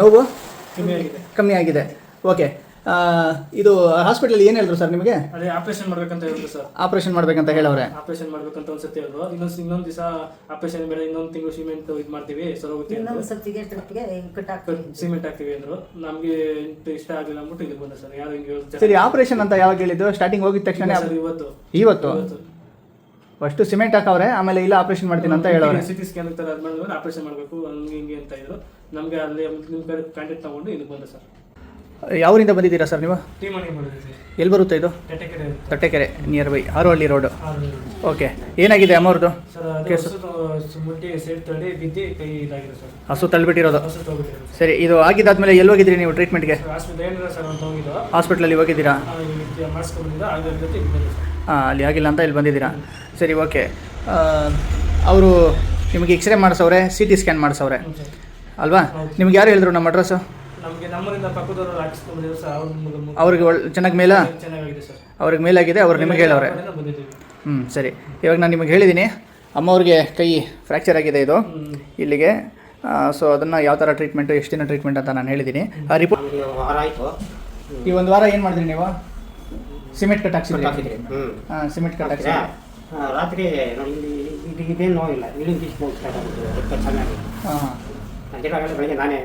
ನೋವು? ಕಮ್ಮಿ ಆಗಿದೆ. ಕಮ್ಮಿ ಆಗಿದೆ. ಓಕೆ ಇದು ಹಾಸ್ಪಿಟಲ್ ಏನು ಹೇಳಿದ್ರು ಸರ್ ನಿಮಗೆ? ಅದೇ ಆಪರೇಷನ್ ಮಾಡ್ಬೇಕಂತ ಹೇಳಿದ್ರು ಸರ್ ಆಪರೇಷನ್ ಮಾಡ್ಬೇಕಂತ ಹೇಳವ್ರೆ. ಆಪರೇಷನ್ ಮಾಡ್ಬೇಕಂತ ಒಂದ್ಸತಿ ಹೇಳಿದ್ರು. ಇನ್ನೊಂದು ಇನ್ನೊಂದು ದಿವಸ ಆಪರೇಷನ್ ಮೇಲೆ ಇನ್ನೊಂದು ತಿಂಗಳು ಸಿಮೆಂಟ್ ಇದು ಮಾಡ್ತೀವಿ ಸರೋಗುತ್ತೆ ಸಿಮೆಂಟ್ ಹಾಕ್ತೀವಿ ಅಂದ್ರು. ನಮ್ಗೆ ಇಷ್ಟ ಆಗಲಿಲ್ಲ ಅಂದ್ಬಿಟ್ಟು ಇಲ್ಲಿ ಬಂದ ಸರ್ ಯಾರು ಹಿಂಗೆ ಹೇಳ್ತಾರೆ? ಸರಿ ಆಪರೇಷನ್ ಅಂತ ಯಾವಾಗ ಹೇಳಿದ್ದು? ಸ್ಟಾರ್ಟಿಂಗ್ ಹೋಗಿದ ತಕ್ಷಣ ಸರ್ ಇವತ್ತು. ಇವತ್ತು? ಫಸ್ಟ್ ಸಿಮೆಂಟ್ ಹಾಕವ್ರೆ ಆಮೇಲೆ ಇಲ್ಲ ಆಪರೇಷನ್ ಮಾಡ್ತೀನಿ ಅಂತ ಹೇಳವ್ರೆ. ಸಿಟಿ ಸ್ಕ್ಯಾನ್ ತರ ಆಪರೇಷನ್ ಮಾಡಬೇಕು ಹಂಗೆ ಹಿಂಗೆ ಅಂತ ಇದ್ರು. ನಮ್ಗೆ ಅಲ್ಲಿ ನಿಮ್ಮ ಕಡೆ ಕಾಂಟ್ಯಾಕ್ಟ್ ತಗೊಂಡು ಇಲ್ಲಿ ಬಂದೆ ಸರ್. ಯಾವರಿಂದ ಬಂದಿದ್ದೀರಾ ಸರ್ ನೀವು? ಟೀಮ್ ಎಲ್ಲಿ ಬರುತ್ತೆ ಇದು? Tetakere Thattekere near by Arohalli road okay ಏನಾಗಿದೆ ಅಮ್ಮವ್ರದ್ದು ಸರ್ ಅದೇ ಹೊಸದು ಮುಟ್ಟಿ ಸೈಡ್ ತಡೆ ಬಿದ್ದು ಕೈ ಇದಾಗಿದೆ ಸರ್. ಹಸು ತಳ್ಳಿಬಿಟ್ಟಿರೋದು. ಹೊಸ ಸರಿ. ಇದು ಆಗಿದ್ದಾದ್ಮೇಲೆ ಎಲ್ಲಿ ಹೋಗಿದ್ರಿ ನೀವು ಟ್ರೀಟ್ಮೆಂಟ್ಗೆ ಸರ್ ಹಾಸ್ಪಿಟಲ್ ಏನಿಲ್ಲ ಸರ್ ಅಂತ ಹೋಗಿದ್ದು ಹಾಸ್ಪಿಟ್ಲಲ್ಲಿ ಹೋಗಿದ್ದೀರಾ? ಮಾಡಿಸ್ಕೊಂಡಿದ್ದ ಆಗ ಜೊತೆ ಇದು ಬಂದೆ ಸರ್. ಹಾಂ ಅಲ್ಲಿ ಆಗಿಲ್ಲ ಅಂತ ಇಲ್ಲಿ ಬಂದಿದ್ದೀರಾ? ಸರಿ ಓಕೆ ಅವರು ನಿಮಗೆ ಎಕ್ಸ್ರೇ ಮಾಡಿಸವ್ರೆ ಸಿ ಟಿ ಸ್ಕ್ಯಾನ್ ಮಾಡಿಸವ್ರೆ. ಹ್ಞೂ ಸರ್. ಅಲ್ವಾ? ನಿಮ್ಗೆ ಯಾರು ಹೇಳಿದ್ರು ನಮ್ಮ ಅಡ್ರೆಸ್ಸು ನಮಗೆ ನಮ್ಮರಿಂದ ಪಕ್ಕದವರು ಹಾಕಿಸ್ಕೊಂಡಿದ್ರು ಸರ್ ಅವ್ರ ಮುಗ- ಅವ್ರಿಗೆ ಒಳ್ಳೆ ಚೆನ್ನಾಗಿ ಮೇಲ? ಚೆನ್ನಾಗಿದೆ ಸರ್ ಅವ್ರಿಗೆ ಮೇಲಾಗಿದೆ ಅವ್ರು ನಿಮಗೆ ಹೇಳವ್ರೆ ಬಂದಿದ್ದೀವಿ. ಹ್ಞೂ ಸರಿ. ಇವಾಗ ನಾನು ನಿಮಗೆ ಹೇಳಿದ್ದೀನಿ ಅಮ್ಮವ್ರಿಗೆ ಕೈ ಫ್ರ್ಯಾಕ್ಚರ್ ಆಗಿದೆ ಇದು. ಇಲ್ಲಿಗೆ. ಸೊ ಅದನ್ನು ಯಾವ ಥರ ಟ್ರೀಟ್ಮೆಂಟು ಎಷ್ಟು ದಿನ ಟ್ರೀಟ್ಮೆಂಟ್ ಅಂತ ನಾನು ಹೇಳಿದ್ದೀನಿ ಆ ರಿಪೋರ್ಟ್ ವಾರ ಆಯಿತು. ಈ ಒಂದು ವಾರ ಏನು ಮಾಡಿದ್ರಿ ನೀವು? ಸಿಮೆಂಟ್ ಕಟ್ ಹಾಕ್ಸಿದ್ರಿ. ಹಾಕಿದ್ರಿ ಹಾಂ ಸಿಮೆಂಟ್ ಕಟ್ ಹಾಕ್ಸಿ ರಾತ್ರಿ ನೋಡಿ ಇಲ್ಲಿ ಇದು ಇದೇನು ನೋವಿಲ್ಲ. ಇಲ್ಲಿ ಸ್ಟಾರ್ಟ್ ಆಗುತ್ತೆ. ಚೆನ್ನಾಗಿ. ಹಾಂ ಹಾಂ. ಬೆಳಗ್ಗೆ ನಾನೇ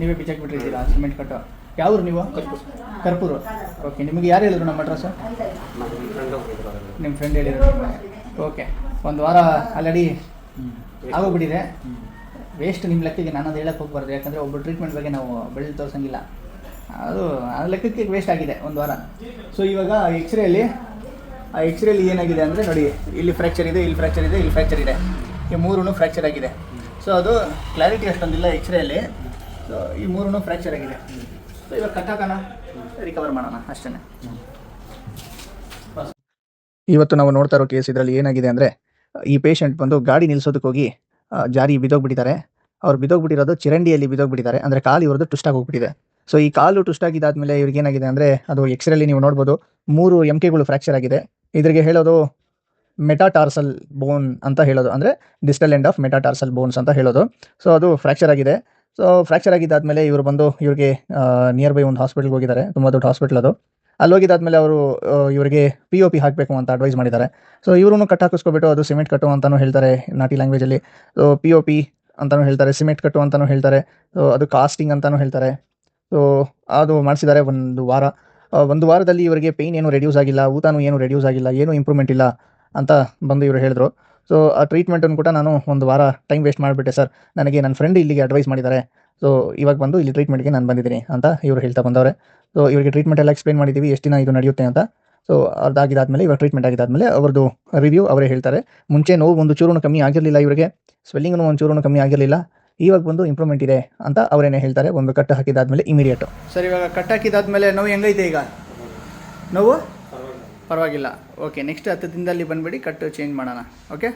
ನೀವೇ ಬಿಚ್ಚಾಕ್ ಬಿಟ್ಟಿರ್ತೀರಾ ಸಿಮೆಂಟ್ ಕಟ್ಟು. ಯಾವ್ರು ನೀವು? ಕರ್ಪೂರು. ಓಕೆ ನಿಮಗೆ ಯಾರು ಹೇಳಿದ್ರು ನಮ್ಮ ಅಡ್ರೆಸ್ ಫ್ರೆಂಡ್ ಹೋಗಿದ್ರು. ನಿಮ್ಮ ಫ್ರೆಂಡ್ ಹೇಳಿದ್ರು. ಓಕೆ ಒಂದು ವಾರ ಆಲ್ರೆಡಿ ಆಗೋಗ್ಬಿಟ್ಟಿದೆ. ವೇಸ್ಟ್ ನಿಮ್ಮ ಲೆಕ್ಕಕ್ಕೆ ನಾನು ಅದು ಹೇಳಕ್ಕೆ ಹೋಗ್ಬಾರ್ದು. ಯಾಕಂದರೆ ಒಬ್ಬರು ಟ್ರೀಟ್ಮೆಂಟ್ ಬಗ್ಗೆ ನಾವು ಬೆಳೆದು ತೋರಿಸಂಗಿಲ್ಲ. ಅದು ಆ ಲೆಕ್ಕಕ್ಕೆ ವೇಸ್ಟ್ ಆಗಿದೆ ಒಂದು ವಾರ. ಸೊ ಇವಾಗ ಎಕ್ಸ್ರೇಲಿ ಆ ಎಕ್ಸ್ರೇಲಿ ಏನಾಗಿದೆ ಅಂದರೆ ನೋಡಿ ಇಲ್ಲಿ ಫ್ರ್ಯಾಕ್ಚರ್ ಇದೆ ಇಲ್ಲಿ ಫ್ರ್ಯಾಕ್ಚರ್ ಇದೆ ಇಲ್ಲಿ ಫ್ರ್ಯಾಕ್ಚರ್ ಇದೆ. ಈ ಮೂರೂ ಫ್ರ್ಯಾಕ್ಚರ್ ಆಗಿದೆ. ಸೊ ಅದು ಕ್ಲಾರಿಟಿ ಅಷ್ಟೊಂದಿಲ್ಲ ಎಕ್ಸ್ರೇಲಿ ಸೊ ಈ ಮೂರೂ ಫ್ರ್ಯಾಕ್ಚರ್ ಆಗಿದೆ. ಸೊ ಇವಾಗ ಕಟ್ಟಾಕೋಣ ರಿಕವರ್ ಮಾಡೋಣ ಅಷ್ಟೇ ಇವತ್ತು ನಾವು ನೋಡ್ತಾ ಇರೋ ಕೇಸ್ ಇದರಲ್ಲಿ ಏನಾಗಿದೆ ಅಂದರೆ, ಈ ಪೇಷಂಟ್ ಬಂದು ಗಾಡಿ ನಿಲ್ಸೋದಕ್ಕೆ ಹೋಗಿ ಜಾರಿ ಬಿದ್ದೋಗ್ಬಿಟ್ಟಿದ್ದಾರೆ. ಅವ್ರು ಬಿದ್ದೋಗ್ಬಿಟ್ಟಿರೋದು ಚಿರಂಡಿಯಲ್ಲಿ ಬಿದ್ದೋಗ್ಬಿಟ್ಟಿದ್ದಾರೆ. ಅಂದರೆ ಕಾಲು ಇವ್ರದ್ದು ಟುಸ್ಟಾಗಿ ಆಗೋಗ್ಬಿಟ್ಟಿದೆ ಸೊ ಈ ಕಾಲು ಟುಸ್ಟಾಗಿದ್ದಾದ್ಮೇಲೆ ಇವ್ರಿಗೆ ಏನಾಗಿದೆ ಅಂದರೆ, ಅದು ಎಕ್ಸ್ರೇಲಿ ನೀವು ನೋಡ್ಬೋದು, ಮೂರು ಎಂ ಕೆಗಳು ಫ್ರ್ಯಾಕ್ಚರ್ ಆಗಿದೆ. ಇದ್ರಿಗೆ ಹೇಳೋದು ಮೆಟಾಟಾರ್ಸಲ್ ಬೋನ್ ಅಂತ ಹೇಳೋದು. ಅಂದರೆ distal end of metatarsal bones ಅಂತ ಹೇಳೋದು. ಸೊ ಅದು ಫ್ರ್ಯಾಕ್ಚರ್ ಆಗಿದೆ. ಸೊ ಫ್ರ್ಯಾಕ್ಚರ್ ಆಗಿದ್ದಾದಮೇಲೆ ಇವರು ಬಂದು ಇವ್ರಿಗೆ ನಿಯರ್ ಬೈ ಒಂದು ಹಾಸ್ಪಿಟಲ್ಗೆ ಹೋಗಿದ್ದಾರೆ. ತುಂಬ ದೊಡ್ಡ ಹಾಸ್ಪಿಟಲ್ ಅದು. ಅಲ್ಲಿ ಹೋಗಿದ್ದಾದ್ಮೇಲೆ ಅವರು ಇವರಿಗೆ ಪಿ ಒ ಪಿ ಹಾಕಬೇಕು ಅಂತ ಅಡ್ವೈಸ್ ಮಾಡಿದ್ದಾರೆ. ಸೊ ಇವರು ಕಟ್ ಹಾಕಿಸ್ಕೊಬಿಟ್ಟು ಅದು ಸಿಮೆಂಟ್ ಕಟ್ಟು ಅಂತಲೂ ಹೇಳ್ತಾರೆ ನಾಟಿ ಲ್ಯಾಂಗ್ವೇಜಲ್ಲಿ ಸೊ ಪಿ ಒ ಪಿ ಅಂತಲೂ ಹೇಳ್ತಾರೆ ಸಿಮೆಂಟ್ ಕಟ್ಟು ಅಂತಲೂ ಹೇಳ್ತಾರೆ. ಸೊ ಅದು ಕಾಸ್ಟಿಂಗ್ ಅಂತಲೂ ಹೇಳ್ತಾರೆ. ಸೊ ಅದು ಮಾಡಿಸಿದ್ದಾರೆ ಒಂದು ವಾರ. ಒಂದು ವಾರದಲ್ಲಿ ಇವರಿಗೆ ಪೇಯ್ನ್ ಏನು ರೆಡ್ಯೂಸ್ ಆಗಿಲ್ಲ, ಊತನೂ ಏನು ರೆಡ್ಯೂಸ್ ಆಗಿಲ್ಲ, ಏನೂ ಇಂಪ್ರೂವ್ಮೆಂಟ್ ಇಲ್ಲ. ಅಂತ ಬಂದು ಇವರು ಹೇಳಿದ್ರು. ಸೊ ಆ ಟ್ರೀಟ್ಮೆಂಟನ್ನು ಕೂಡ ನಾನು ಒಂದು ವಾರ ಟೈಮ್ ವೇಸ್ಟ್ ಮಾಡಿಬಿಟ್ಟೆ ಸರ್ ನನಗೆ ನನ್ನ ಫ್ರೆಂಡ್ ಇಲ್ಲಿಗೆ ಅಡ್ವೈಸ್ ಮಾಡಿದ್ದಾರೆ. ಸೊ ಇವಾಗ ಬಂದು ಇಲ್ಲಿ ಟ್ರೀಟ್ಮೆಂಟ್ಗೆ ನಾನು ಬಂದಿದ್ದೀನಿ ಅಂತ ಇವರು ಹೇಳ್ತಾ ಬಂದವ್ರೆ. ಸೊ ಇವರಿಗೆ ಟ್ರೀಟ್ಮೆಂಟ್ ಎಲ್ಲ ಎಕ್ಸ್ಪ್ಲೇನ್ ಮಾಡಿದ್ದೀವಿ ಎಷ್ಟು ದಿನ ಇದು ನಡೆಯುತ್ತೆ ಅಂತ. ಸೊ ಅದಾಗಿದ್ದಾದ್ಮೇಲೆ ಇವಾಗ ಟ್ರೀಟ್ಮೆಂಟ್ ಆಗಿದ್ದಾದ್ಮೇಲೆ ಅವ್ರದ್ದು ರಿವ್ಯೂ ಅವರೇ ಹೇಳ್ತಾರೆ. ಮುಂಚೆ ನೋವು ಒಂದು ಚೂರು ಕಮ್ಮಿ ಆಗಿರಲಿಲ್ಲ ಇವರಿಗೆ. ಸ್ವೆಲ್ಲಿಂಗ್ನು ಒಂದು ಚೂರು ಕಮ್ಮಿ ಆಗಿರಲಿಲ್ಲ. ಇವಾಗ ಬಂದು ಇಂಪ್ರೂವ್ಮೆಂಟ್ ಇದೆ ಅಂತ ಅವರೇನೆ ಹೇಳ್ತಾರೆ. ಒಂದು ಕಟ್ಟು ಹಾಕಿದಾದ್ಮೇಲೆ ಇಮಿಡಿಯೇಟು ಸರ್, ಇವಾಗ ಕಟ್ ಹಾಕಿದಾದ್ಮೇಲೆ ನೋವು ಹೆಂಗೈತೆ ಈಗ? ನೋವು? ಪರವಾಗಿಲ್ಲ. ಓಕೆ ನೆಕ್ಸ್ಟ್ ಹತ್ತು ದಿನದಲ್ಲಿ ಬಂದುಬಿಡಿ ಕಟ್ಟು ಚೇಂಜ್ ಮಾಡೋಣ. ಓಕೆ